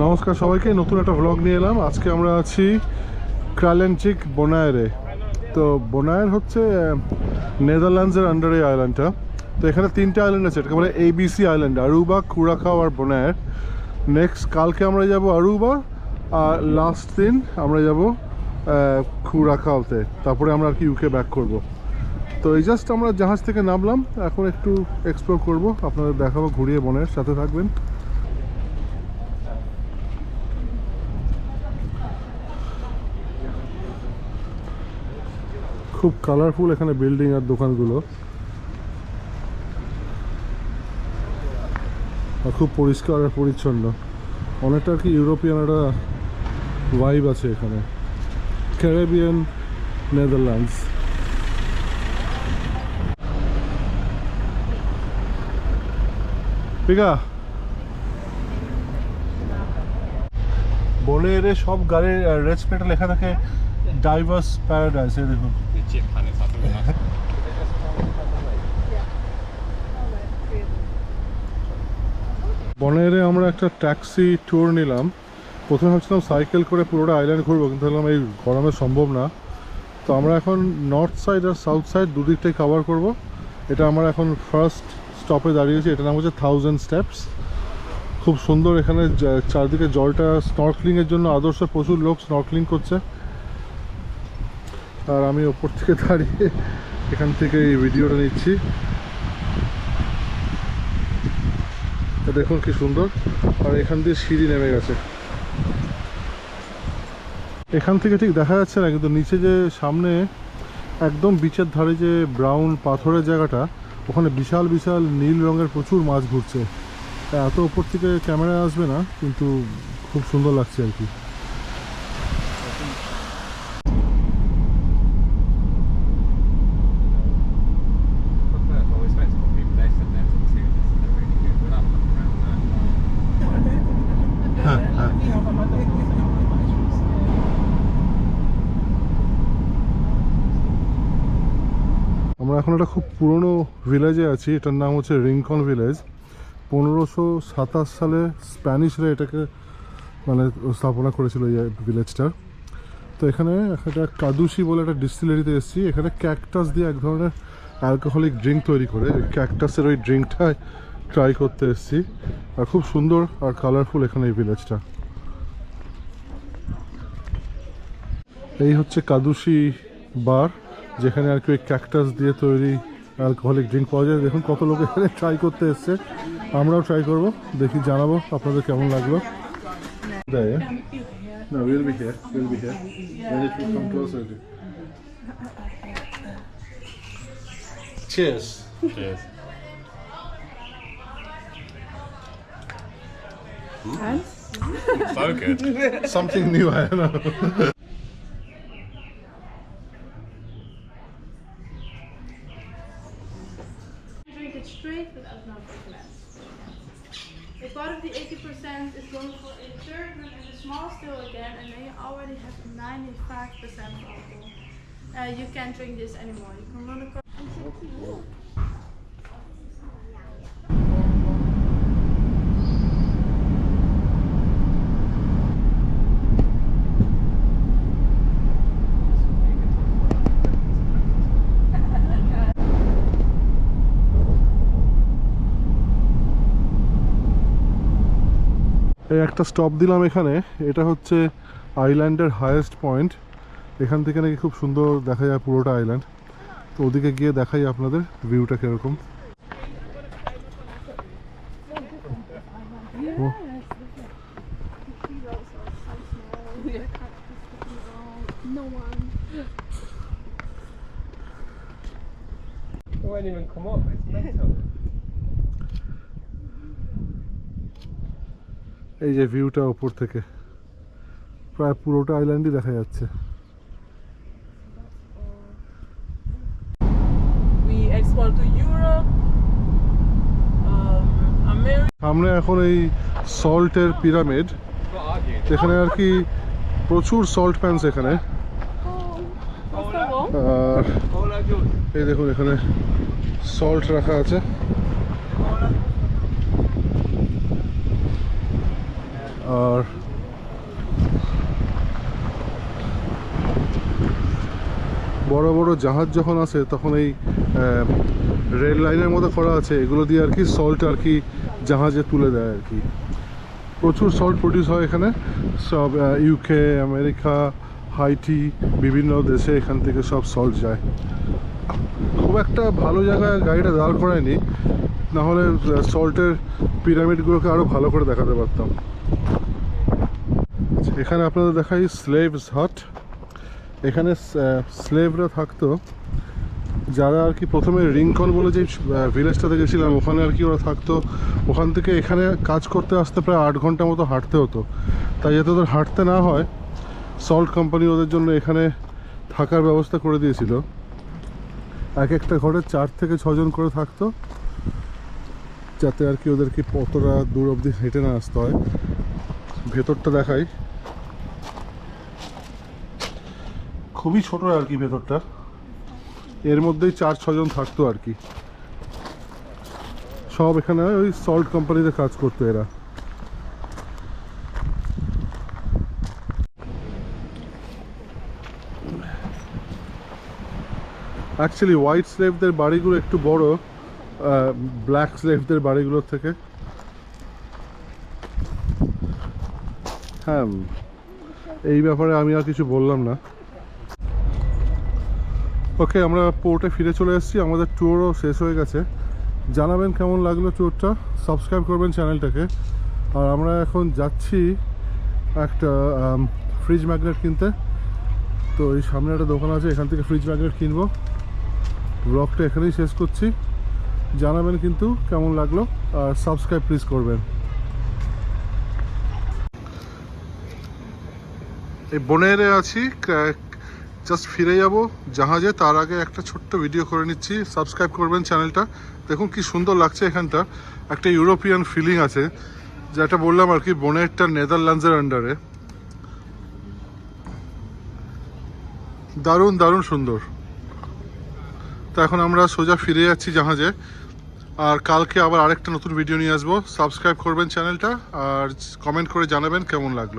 নমস্কার সবাইকে, নতুন একটা ভ্লগ নিয়ে এলাম। আজকে আমরা আছি ক্রালেনচিক বোনায়ারে তো বোনায়ার হচ্ছে নেদারল্যান্ডসের আন্ডারে আইল্যান্ডটা তো এখানে তিনটে আইল্যান্ড আছে, এটাকে বলে এবিসি আইল্যান্ড আরুবা কুরাখাও আর বোনায়ার নেক্সট কালকে আমরা যাব আরুবা, আর লাস্ট দিন আমরা যাব কুরাখাওতে তারপরে আমরা আর কি ইউকে ব্যাক করব। তো এই জাস্ট আমরা জাহাজ থেকে নামলাম, এখন একটু এক্সপ্লোর করব। আপনাদের দেখাবো, ঘুরিয়ে বনের সাথে থাকবেন। খুব কালারফুল এখানে বিল্ডিং আর দোকানগুলো। আর খুব পরিষ্কার আর পরিচ্ছন্ন। অনেকটা আর কি ইউরোপিয়ান একটা ভাইব আছে এখানে। ক্যারেবিয়ান নেদারল্যান্ডস পিকা বনের সব গাড়ির রেড প্লেটে লেখা থাকে ডাইভার্স প্যারাডাইস এ দেখুন। cephanesi hatırlıyorum. বনেরে আমরা একটা ট্যাক্সি ট্যুর নিলাম। প্রথমে ভাবছিলাম সাইকেল করে পুরোটা আইল্যান্ড ঘুরবো, কিন্তু দেখলাম এই গরমে সম্ভব না। তো আমরা এখন নর্থ সাইড আর সাউথ সাইড দুদিকটাই কাভার করব। এটা আমরা এখন ফার্স্ট স্টপে দাঁড়িয়েছি এটা নাম হচ্ছে থাউজেন্ড স্টেপস খুব সুন্দর এখানে চারদিকে জলটা স্নর্কলিংয়ের জন্য আদর্শ, প্রচুর লোক স্নর্কলিং করছে। আর আমি ওপর থেকে দাঁড়িয়ে এখান থেকে এই ভিডিওটা নিচ্ছি। দেখুন কি সুন্দর। আর এখান দিয়ে সিঁড়ি নেমে গেছে। এখান থেকে ঠিক দেখা যাচ্ছে না, কিন্তু নিচে যে সামনে একদম বিচের ধারে যে ব্রাউন পাথরের জায়গাটা, ওখানে বিশাল বিশাল নীল রঙের প্রচুর মাছ ঘুরছে। এত উপর থেকে ক্যামেরা আসবে না, কিন্তু খুব সুন্দর লাগছে আর কি। এখন একটা খুব পুরনো ভিলেজে আছি, এটার নাম হচ্ছে রিংকন ভিলেজ পনেরোশো সাতাশ সালে স্প্যানিশরা এটাকে মানে স্থাপনা করেছিল এই ভিলেজটা তো এখানে একটা কাদুসি বলে একটা ডিস্টিলারিতে এসেছি, এখানে ক্যাকটাস দিয়ে এক ধরনের অ্যালকোহলিক ড্রিঙ্ক তৈরি করে ওই ক্যাকটাসের ওই ড্রিঙ্কটা ট্রাই করতে এসেছি। আর খুব সুন্দর আর কালারফুল এখানে এই ভিলেজটা এই হচ্ছে কাদুসি বার। যেখানে আর কি ওই ক্যাকটাস দিয়ে তৈরি অ্যালকোহলিক ড্রিঙ্ক পাওয়া যায়। দেখুন কত লোক এখানে ট্রাই করতে এসছে। আমরাও ট্রাই করব। দেখি জানাব আপনাদের কেমন লাগল। Mm. so good. Something new, I don't know. it straight without no glass. A part of the 80% is going for a third and a small still again, and then you already have 95% alcohol. Uh, you can't drink this anymore. You can run across. একটা stop দিলাম এখানে এটা হচ্ছে আইল্যান্ডের highest point এখান থেকে নাকি খুব সুন্দর দেখা যায় পুরোটা আইল্যান্ড তো ওদিকে গিয়ে দেখাই আপনাদের ভিউটা কীরকম It won't even come up. It's mental. এই যে ভিউটা ওপর থেকে। প্রায় পুরোটা আইল্যান্ডই দেখা যাচ্ছে। Um. সামনে এখন এই সল্টের পিরামিড এখানে আর কি প্রচুর সল্ট প্যান্স এখানে। আর এই দেখুন এখানে সল্ট রাখা আছে। আর বড় বড় জাহাজ যখন আসে, তখন এই রেল লাইনের মতো করা আছে, এগুলো দিয়ে আর কি সল্ট আর কি জাহাজে তুলে দেয় আর কি। প্রচুর সল্ট প্রডিউস হয় এখানে। সব ইউকে আমেরিকা হাইটি বিভিন্ন দেশে এখান থেকে সব সল্ট যায়। খুব একটা ভালো জায়গায় গাড়িটা দাঁড় করায়নি। নাহলে সল্টের পিরামিডগুলোকে আরও ভালো করে দেখাতে পারতাম। এখানে আপনাদের দেখাই স্লেভস হট এখানে স্লেভরা থাকতো। যারা আর কি প্রথমে রিংকন বলে যে ভিলেজটাতে গেছিলাম ওখানে আর কি ওরা থাকতো। ওখান থেকে এখানে কাজ করতে আসতে প্রায় আট ঘণ্টা মতো হাঁটতে হতো। তাই যাতে ওদের হাঁটতে না হয় সল্ট কোম্পানি ওদের জন্য এখানে থাকার ব্যবস্থা করে দিয়েছিল। এক একটা ঘরে চার থেকে ছজন করে থাকতো, যাতে আর কি ওদেরকে কতটা দূর অবধি হেঁটে না আসতে হয়। ভেতরটা দেখাই। খুবই ছোট আর কি ভেতরটা। এর মধ্যেই চার ছজন থাকতো আর কি। সব এখানে ওই সল্ট কোম্পানিতে কাজ করতো এরা। অ্যাকচুয়ালি হোয়াইট স্লেভদের বাড়িগুলো একটু বড় ব্ল্যাক স্লেভদের বাড়িগুলোর থেকে। হ্যাঁ এই ব্যাপারে আমি আর কিছু বললাম না। ওকে আমরা পোর্টে ফিরে চলে এসেছি। আমাদের ট্যুরও শেষ হয়ে গেছে। জানাবেন কেমন লাগল ট্যুরটা সাবস্ক্রাইব করবেন চ্যানেলটাকে আর আমরা এখন যাচ্ছি একটা ফ্রিজ ম্যাগনেট কিনতে। তো এই সামনে একটা দোকান আছে, এখান থেকে ফ্রিজ ম্যাগনেট কিনবো। ব্লগটা এখানেই শেষ করছি। জানাবেন কিন্তু কেমন লাগল, আর সাবস্ক্রাইব প্লিজ করবেন। এই বনেরে আছি জাস্ট ফিরে যাব। জাহাজে, তার আগে একটা ছোট্ট ভিডিও করে নিচ্ছি। সাবস্ক্রাইব করবেন চ্যানেলটা দেখুন কি সুন্দর লাগছে এখানটা। একটা ইউরোপিয়ান ফিলিং আছে। যেটা বললাম আর কি, বনেরটা নেদারল্যান্ডসের আন্ডারে দারুণ দারুণ সুন্দর। তো এখন আমরা সোজা ফিরে যাচ্ছি জাহাজে। আর কালকে আবার আরেকটা নতুন ভিডিও নিয়ে আসব। সাবস্ক্রাইব করবেন চ্যানেলটা আর কমেন্ট করে জানাবেন কেমন লাগল।